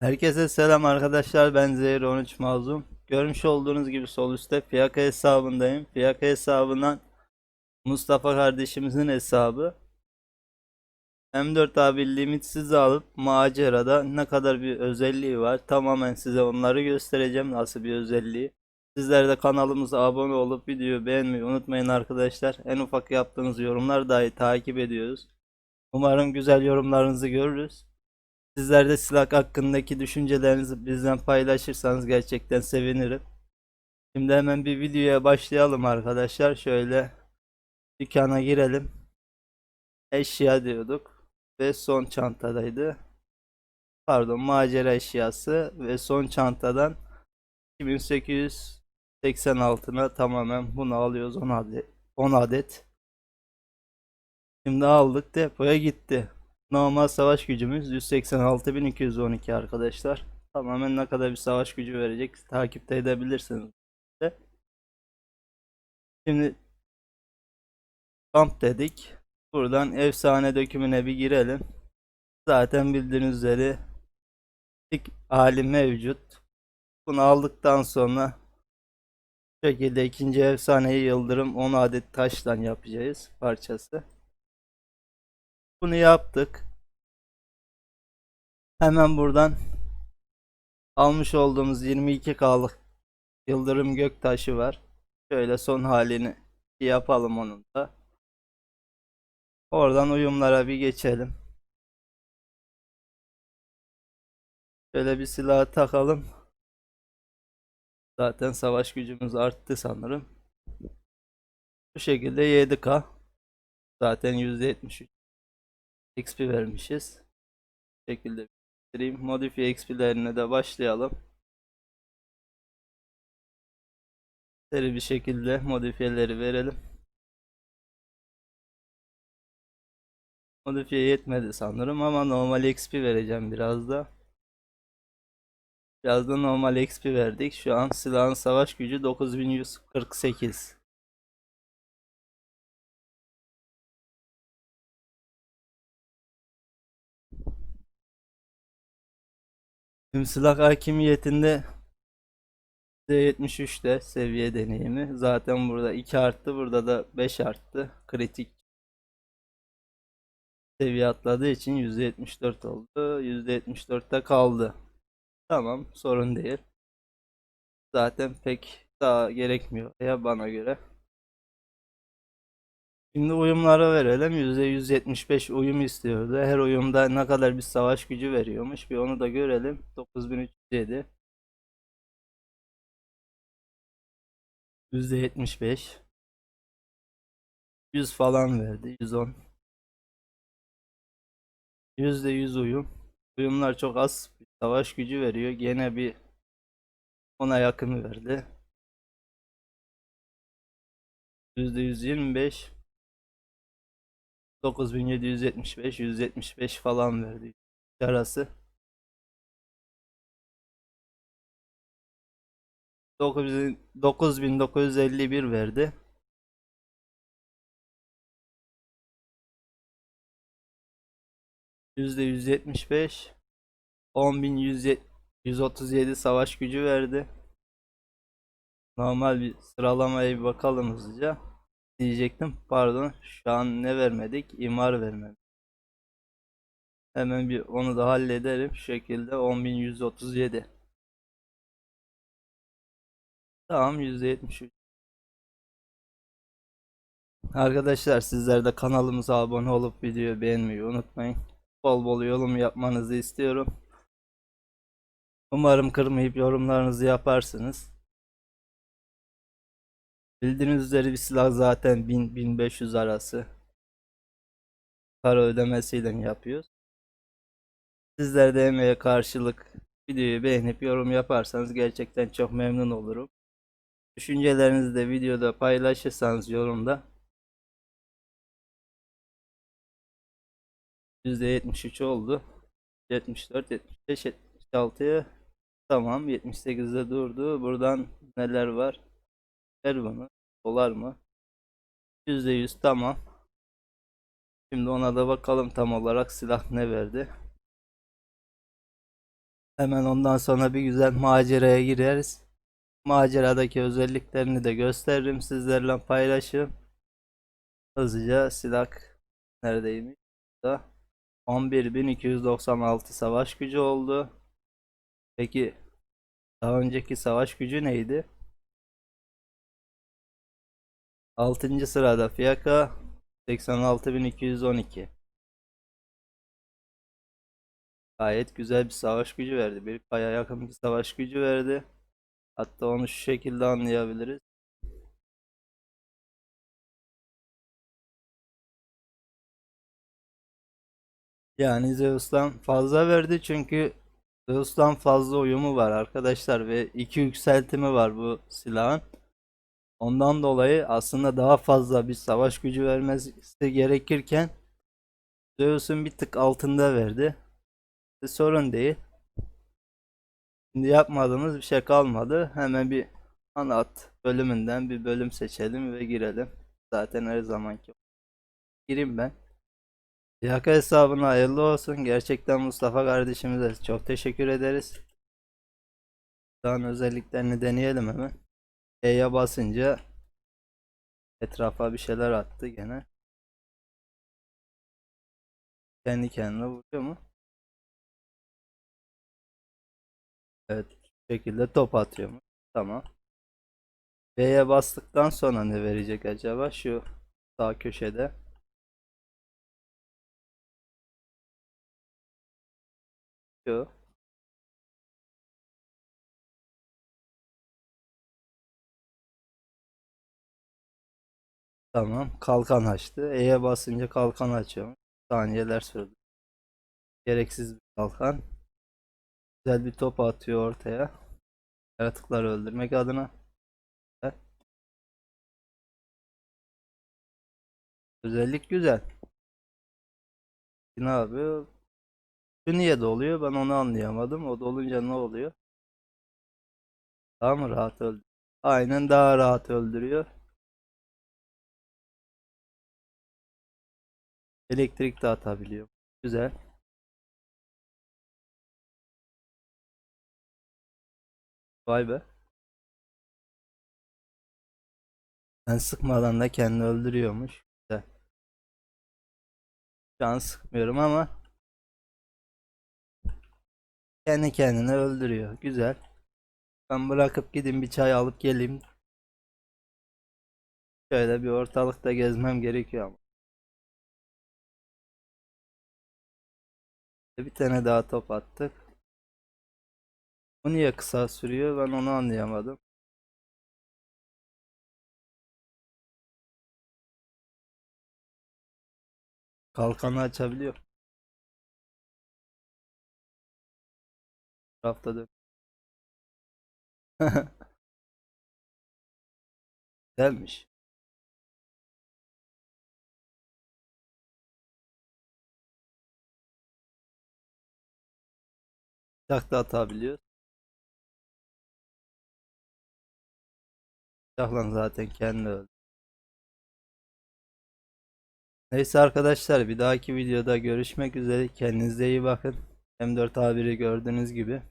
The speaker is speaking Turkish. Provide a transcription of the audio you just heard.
Herkese selam arkadaşlar ben Zehir 13 Mazlum. Görmüş olduğunuz gibi sol üstte fiyaka hesabındayım. Fiyaka hesabından Mustafa kardeşimizin hesabı. M4 abi limitsiz alıp macerada ne kadar bir özelliği var. Tamamen size onları göstereceğim nasıl bir özelliği. Sizler de kanalımıza abone olup videoyu beğenmeyi unutmayın arkadaşlar. En ufak yaptığınız yorumlar dahi takip ediyoruz. Umarım güzel yorumlarınızı görürüz. Sizler de silah hakkındaki düşüncelerinizi bizden paylaşırsanız gerçekten sevinirim. Şimdi hemen bir videoya başlayalım arkadaşlar. Şöyle dükkana girelim. Eşya diyorduk ve son çantadaydı. Pardon macera eşyası ve son çantadan 2886'ına tamamen bunu alıyoruz 10 adet. 10 adet. Şimdi aldık depoya gitti. Normal savaş gücümüz 186.212 arkadaşlar. Tamamen ne kadar bir savaş gücü verecek takipte edebilirsiniz. de. Şimdi kamp dedik. Buradan efsane dökümüne bir girelim. Zaten bildiğiniz üzere ilk hali mevcut. Bunu aldıktan sonra bu şekilde ikinci efsaneyi yıldırım 10 adet taştan yapacağız parçası. Bunu yaptık. Hemen buradan almış olduğumuz 22K'lık Yıldırım Göktaşı var. Şöyle son halini yapalım onun da. Oradan uyumlara bir geçelim. Şöyle bir silah takalım. Zaten savaş gücümüz arttı sanırım. Bu şekilde 7K. Zaten %73 XP vermişiz. Bu şekilde bitireyim. Modifiye XP'lerine de başlayalım. Seri bir şekilde modifiyeleri verelim. Modifiye yetmedi sanırım ama normal XP vereceğim biraz da. Biraz da normal XP verdik. Şu an silahın savaş gücü 9148. Tüm silah hakimiyetinde %73'te seviye deneyimi. Zaten burada 2 arttı. Burada da 5 arttı. Kritik seviye atladığı için %74 oldu. %74'te kaldı. Tamam sorun değil. Zaten pek daha gerekmiyor ya bana göre. Şimdi uyumlara verelim. %175 uyum istiyordu. Her uyumda ne kadar bir savaş gücü veriyormuş. Bir onu da görelim. 9307. %75. 100 falan verdi. 110. %100 uyum. Uyumlar çok az bir savaş gücü veriyor. Gene bir ona yakın verdi. %125. 9775 175 falan verdi arası. 9000 9951 verdi. %175 10137 savaş gücü verdi. Normal bir sıralamaya bir bakalım hızlıca diyecektim. Pardon. Şu an ne vermedik? İmar vermedik. Hemen bir onu da hallederim. Şu şekilde 10137. Tamam %73. Arkadaşlar sizler de kanalımıza abone olup videoyu beğenmeyi unutmayın. Bol bol yorum yapmanızı istiyorum. Umarım kırmayıp yorumlarınızı yaparsınız. Bildiğiniz üzere bir silah zaten 1000-1500 arası. Para ödemesiyle yapıyoruz. Sizler de emeğe karşılık videoyu beğenip yorum yaparsanız gerçekten çok memnun olurum. Düşüncelerinizi de videoda paylaşırsanız yorumda %73 oldu. 74, 75, 76'ya tamam 78'de durdu. Buradan neler var? Ver bunu. Dolar mı? %100 tamam. Şimdi ona da bakalım tam olarak silah ne verdi. Hemen ondan sonra bir güzel maceraya gireriz. Maceradaki özelliklerini de gösteririm sizlerle paylaşırım. Hızlıca silah neredeymiş? Burada 11.296 savaş gücü oldu. Peki daha önceki savaş gücü neydi? 6. sırada fiyaka 86.212. Gayet güzel bir savaş gücü verdi. Bir kaya yakın bir savaş gücü verdi. Hatta onu şu şekilde anlayabiliriz. Yani Zeus'tan fazla verdi çünkü Zeus'tan fazla uyumu var arkadaşlar ve iki yükseltimi var bu silahın. Ondan dolayı aslında daha fazla bir savaş gücü vermesi gerekirken Zeus'un bir tık altında verdi. E, sorun değil. Şimdi yapmadığımız bir şey kalmadı. Hemen bir anlat bölümünden bir bölüm seçelim ve girelim. Zaten her zamanki. Gireyim ben. Yaka hesabına hayırlı olsun. Gerçekten Mustafa kardeşimize çok teşekkür ederiz. Daha özelliklerini deneyelim hemen. E'ye basınca etrafa bir şeyler attı gene. Kendi kendine vuruyor mu? Evet. Bu şekilde top atıyor mu? Tamam. B'ye bastıktan sonra ne verecek acaba? Şu sağ köşede. Şu. Tamam. Kalkan açtı. E'ye basınca kalkan açıyor. Saniyeler sürdü. Gereksiz bir kalkan. Güzel bir top atıyor ortaya. Yaratıkları öldürmek adına. Evet. Özellik güzel. Ne yapıyor? Şu niye doluyor? Ben onu anlayamadım. O dolunca ne oluyor? Daha mı rahat öldürüyor? Aynen daha rahat öldürüyor. Elektrik de atabiliyor. Güzel. Vay be. Ben sıkmadan da kendini öldürüyormuş. Güzel. Şu an sıkmıyorum ama kendi kendine öldürüyor. Güzel. Ben bırakıp gideyim bir çay alıp geleyim. Şöyle bir ortalıkta gezmem gerekiyor ama. Bir tane daha top attık. Bu niye kısa sürüyor? Ben onu anlayamadım. Kalkanı açabiliyor. Rafta dön. Güzelmiş. Takla atabiliyor. Taklan zaten kendi öldü. Neyse arkadaşlar bir dahaki videoda görüşmek üzere. Kendinize iyi bakın. M4 A1'i gördüğünüz gibi.